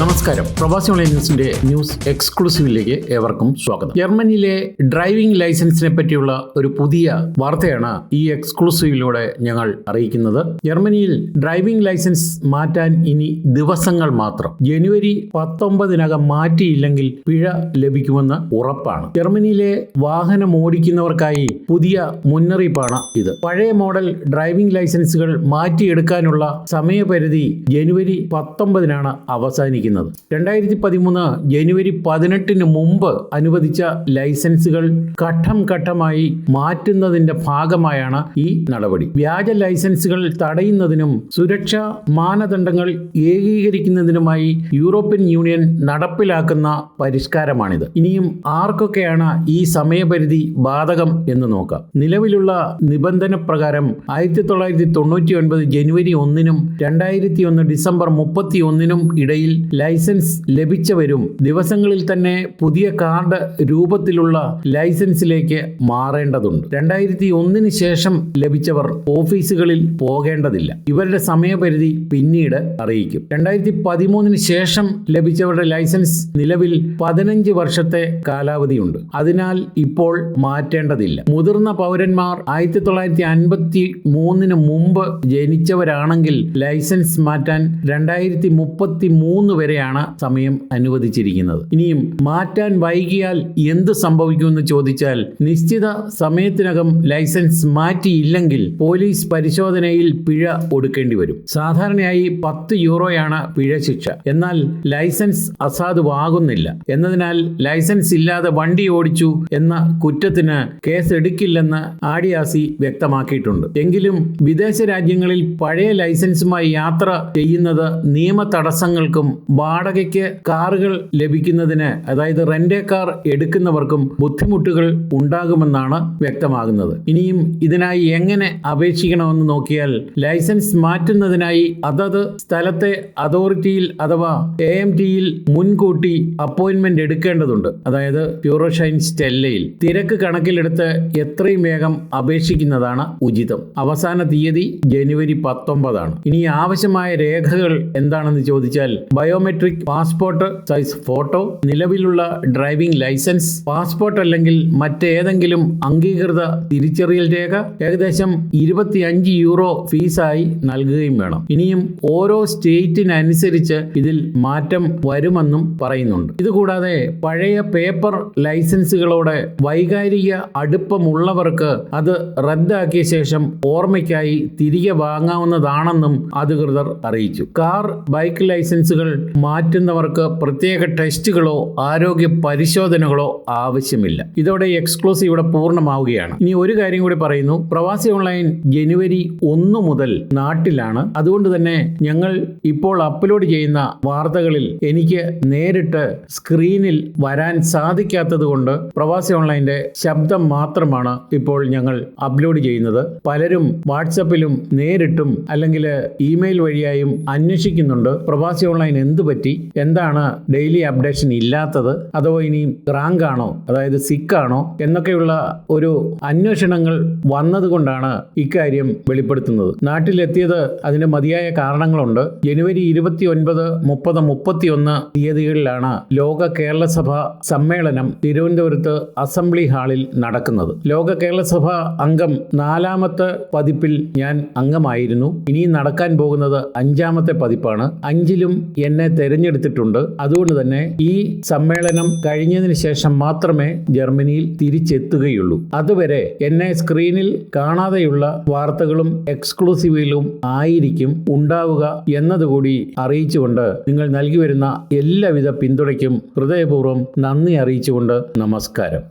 നമസ്കാരം. പ്രവാസി ഓൺലൈൻ ന്യൂസിന്റെ ന്യൂസ് എക്സ്ക്ലൂസീവിലേക്ക് ഏവർക്കും സ്വാഗതം. ജർമ്മനിയിലെ ഡ്രൈവിംഗ് ലൈസൻസിനെ പറ്റിയുള്ള ഒരു പുതിയ വാർത്തയാണ് ഈ എക്സ്ക്ലൂസീവിലൂടെ ഞങ്ങൾ അറിയിക്കുന്നത്. ജർമ്മനിയിൽ ഡ്രൈവിംഗ് ലൈസൻസ് മാറ്റാൻ ഇനി ദിവസങ്ങൾ മാത്രം. ജനുവരി പത്തൊമ്പതിനകം മാറ്റിയില്ലെങ്കിൽ പിഴ ലഭിക്കുമെന്ന് ഉറപ്പാണ്. ജർമ്മനിയിലെ വാഹനം ഓടിക്കുന്നവർക്കായി പുതിയ മുന്നറിയിപ്പാണ് ഇത്. പഴയ മോഡൽ ഡ്രൈവിംഗ് ലൈസൻസുകൾ മാറ്റിയെടുക്കാനുള്ള സമയപരിധി ജനുവരി പത്തൊമ്പതിനാണ് അവസാനിക്കുന്നത്. രണ്ടായിരത്തി പതിമൂന്ന് ജനുവരി പതിനെട്ടിന് മുമ്പ് അനുവദിച്ച ലൈസൻസുകൾ ഘട്ടം ഘട്ടമായി മാറ്റുന്നതിന്റെ ഭാഗമായാണ് ഈ നടപടി. വ്യാജ ലൈസൻസുകൾ തടയുന്നതിനും സുരക്ഷാ മാനദണ്ഡങ്ങൾ ഏകീകരിക്കുന്നതിനുമായി യൂറോപ്യൻ യൂണിയൻ നടപ്പിലാക്കുന്ന പരിഷ്കാരമാണിത്. ഇനിയും ആർക്കൊക്കെയാണ് ഈ സമയപരിധി ബാധകം എന്ന് നോക്കാം. നിലവിലുള്ള നിബന്ധന പ്രകാരം ആയിരത്തി തൊള്ളായിരത്തി തൊണ്ണൂറ്റി ഒൻപത് ജനുവരി ഒന്നിനും രണ്ടായിരത്തി ഒന്ന് ഡിസംബർ മുപ്പത്തി ഒന്നിനും ഇടയിൽ ലൈസൻസ് ലഭിച്ചവരും ദിവസങ്ങളിൽ തന്നെ പുതിയ കാർഡ് രൂപത്തിലുള്ള ലൈസൻസിലേക്ക് മാറേണ്ടതുണ്ട്. രണ്ടായിരത്തി ഒന്നിന് ശേഷം ലഭിച്ചവർ ഓഫീസുകളിൽ പോകേണ്ടതില്ല. ഇവരുടെ സമയപരിധി പിന്നീട് അറിയിക്കും. രണ്ടായിരത്തി പതിമൂന്നിന് ശേഷം ലഭിച്ചവരുടെ ലൈസൻസ് നിലവിൽ പതിനഞ്ച് വർഷത്തെ കാലാവധിയുണ്ട്. അതിനാൽ ഇപ്പോൾ മാറ്റേണ്ടതില്ല. മുതിർന്ന പൗരന്മാർ ആയിരത്തി തൊള്ളായിരത്തി അൻപത്തി മൂന്നിന് മുമ്പ് ജനിച്ചവരാണെങ്കിൽ ലൈസൻസ് മാറ്റാൻ രണ്ടായിരത്തി മുപ്പത്തി മൂന്ന് വരെയാണ് സമയം അനുവദിച്ചിരിക്കുന്നത്. ഇനിയും മാറ്റാൻ വൈകിയാൽ എന്ത് സംഭവിക്കുമെന്ന് ചോദിച്ചാൽ നിശ്ചിത സമയത്തിനകം ലൈസൻസ് മാറ്റിയില്ലെങ്കിൽ പോലീസ് പരിശോധനയിൽ പിഴ ഒടുക്കേണ്ടി വരും. സാധാരണയായി പത്ത് യൂറോയാണ് പിഴ ശിക്ഷ. എന്നാൽ ലൈസൻസ് അസാധുവാകുന്നില്ല. എന്നതിനാൽ ലൈസൻസ് ഇല്ലാതെ വണ്ടി ഓടിച്ചു എന്ന കുറ്റത്തിന് കേസ് എടുക്കില്ലെന്ന് ആഡിയാസി വ്യക്തമാക്കിയിട്ടുണ്ട്. എങ്കിലും വിദേശ രാജ്യങ്ങളിൽ പഴയ ലൈസൻസുമായി യാത്ര ചെയ്യുന്നത് നിയമ തടസ്സങ്ങൾക്കും വാടകയ്ക്ക് കാറുകൾ ലഭിക്കുന്നതിന് അതായത് റെന്റ് കാർ എടുക്കുന്നവർക്കും ബുദ്ധിമുട്ടുകൾ ഉണ്ടാകുമെന്നാണ് വ്യക്തമാകുന്നത്. ഇനിയും ഇതിനായി എങ്ങനെ അപേക്ഷിക്കണമെന്ന് നോക്കിയാൽ ലൈസൻസ് മാറ്റുന്നതിനായി അതത് സ്ഥലത്തെ അതോറിറ്റിയിൽ അഥവാ എ എം ടിയിൽ മുൻകൂട്ടി അപ്പോയിന്റ്മെന്റ് എടുക്കേണ്ടതുണ്ട്. അതായത് പ്യൂറോഷൈൻ സ്റ്റെല്ലയിൽ തിരക്ക് കണക്കിലെടുത്ത് എത്രയും വേഗം അപേക്ഷിക്കുന്നതാണ് ഉചിതം. അവസാന തീയതി ജനുവരി പത്തൊമ്പതാണ്. ഇനി ആവശ്യമായ രേഖകൾ എന്താണെന്ന് ചോദിച്ചാൽ ബയോമെട്രിക് പാസ്പോർട്ട് സൈസ് ഫോട്ടോ നിലവിലുള്ള ഡ്രൈവിംഗ് ലൈസൻസ് പാസ്പോർട്ട് അല്ലെങ്കിൽ മറ്റേതെങ്കിലും അംഗീകൃത തിരിച്ചറിയൽ രേഖ ഏകദേശം ഇരുപത്തിയഞ്ച് യൂറോ ഫീസായി നൽകുകയും വേണം. ഇനിയും ഓരോ സ്റ്റേറ്റിനനുസരിച്ച് ഇതിൽ മാറ്റം വരുമെന്നും പറയുന്നുണ്ട്. ഇതുകൂടാതെ പഴയ പേപ്പർ ലൈസൻസുകളോടെ വൈകാരിക അടുപ്പമുള്ളവർക്ക് അത് റദ്ദാക്കിയ ശേഷം ഓർമ്മയ്ക്കായി തിരികെ വാങ്ങാവുന്നതാണെന്നും അധികൃതർ അറിയിച്ചു. കാർ ബൈക്ക് ലൈസൻസുകൾ മാറ്റുന്നവർക്ക് പ്രത്യേക ടെസ്റ്റുകളോ ആരോഗ്യ പരിശോധനകളോ ആവശ്യമില്ല. ഇതോടെ എക്സ്ക്ലൂസീവ് ഇവിടെ പൂർണമാവുകയാണ്. ഇനി ഒരു കാര്യം കൂടി പറയുന്നു. പ്രവാസി ഓൺലൈൻ ജനുവരി ഒന്ന് മുതൽ നാട്ടിലാണ്. അതുകൊണ്ട് തന്നെ ഞങ്ങൾ ഇപ്പോൾ അപ്ലോഡ് ചെയ്യുന്ന വാർത്തകളിൽ എനിക്ക് നേരിട്ട് സ്ക്രീനിൽ വരാൻ സാധിക്കാത്തത് കൊണ്ട് പ്രവാസി ഓൺലൈന്റെ ശബ്ദം മാത്രമാണ് ഇപ്പോൾ ഞങ്ങൾ അപ്ലോഡ് ചെയ്യുന്നത്. പലരും വാട്സപ്പിലും നേരിട്ടും അല്ലെങ്കിൽ ഇമെയിൽ വഴിയായും അന്വേഷിക്കുന്നുണ്ട്. പ്രവാസി ഓൺലൈൻ എന്ത് പറ്റി എന്താണ് ഡെയിലി അപ്ഡേഷൻ ഇല്ലാത്തത്? അതോ ഇനി റാങ്ക് ആണോ? അതായത് സിക്ക് ആണോ? എന്നൊക്കെയുള്ള ഒരു അന്വേഷണങ്ങൾ വന്നതുകൊണ്ടാണ് ഇക്കാര്യം വെളിപ്പെടുത്തുന്നത്. നാട്ടിലെത്തിയത് അതിന് മതിയായ കാരണങ്ങളുണ്ട്. ജനുവരി ഇരുപത്തി ഒൻപത് മുപ്പത് മുപ്പത്തി ഒന്ന് തീയതികളിലാണ് ലോക കേരള സഭ സമ്മേളനം തിരുവനന്തപുരത്ത് അസംബ്ലി ഹാളിൽ നടക്കുന്നത്. ലോക കേരള സഭ അംഗം നാലാമത്തെ പതിപ്പിൽ ഞാൻ അംഗമായിരുന്നു. ഇനി നടക്കാൻ പോകുന്നത് അഞ്ചാമത്തെ പതിപ്പാണ്. അഞ്ചിലും എന്നെ തെരഞ്ഞെടുത്തിട്ടുണ്ട്. അതുകൊണ്ട് തന്നെ ഈ സമ്മേളനം കഴിഞ്ഞതിന് ശേഷം മാത്രമേ ജർമ്മനിയിൽ തിരിച്ചെത്തുകയുള്ളൂ. അതുവരെ എന്നെ സ്ക്രീനിൽ കാണാതെയുള്ള വാർത്തകളും എക്സ്ക്ലൂസീവിലും ആയിരിക്കും ഉണ്ടാവുക എന്നതുകൂടി അറിയിച്ചുകൊണ്ട് നിങ്ങൾ നൽകി വരുന്ന എല്ലാവിധ പിന്തുണയ്ക്കും ഹൃദയപൂർവം നന്ദി അറിയിച്ചുകൊണ്ട് നമസ്കാരം.